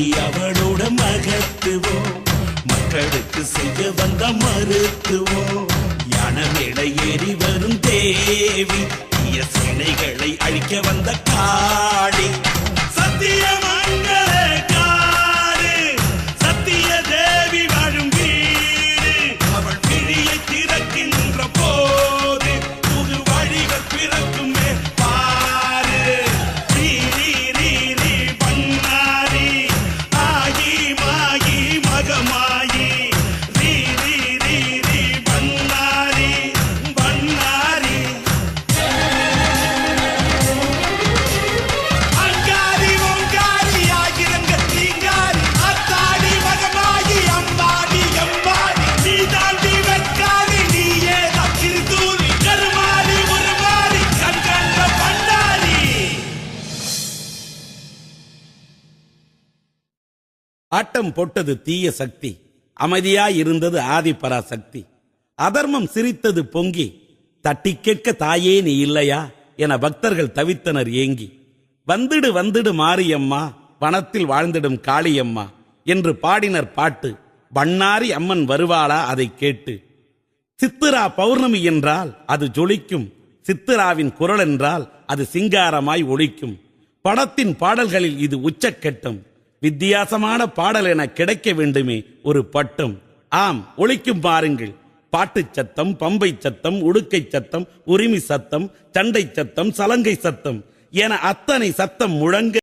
வாங்கி அவளோட மகத்துவோம் மக்களுக்கு செய்ய வந்த மருத்துவோம் யான மேடை ஏறி வரும் தேவி. தீய சிலைகளை அழிக்க வந்த காடி சத்திய ஆட்டம் போட்டது தீய சக்தி அமைதியாய் இருந்தது ஆதிபராசக்தி அதர்மம் சிரித்தது பொங்கி தட்டி கேட்க தாயே நீ இல்லையா? என பக்தர்கள் தவித்தனர் ஏங்கி. வந்துடு வந்துடு மாரியம்மா வனத்தில் வாழ்ந்திடும் காளியம்மா என்று பாடினர் பாட்டு பண்ணாரி அம்மன் வருவாளா? அதை கேட்டு. சித்திரா பௌர்ணமி என்றால் அது ஜொலிக்கும் சித்திராவின் குரல் என்றால் அது சிங்காரமாய் ஒழிக்கும். படத்தின் பாடல்களில் இது உச்சக்கட்டம் வித்தியாசமான பாடல் என கிடைக்க வேண்டுமே ஒரு பட்டம். ஆம் ஒழிக்கும் பாருங்கள். பாட்டுச் சத்தம் பம்பை சத்தம் உடுக்கை சத்தம் உரிமை சத்தம் சண்டை சத்தம் சலங்கை சத்தம். என அத்தனை சத்தம் முழங்க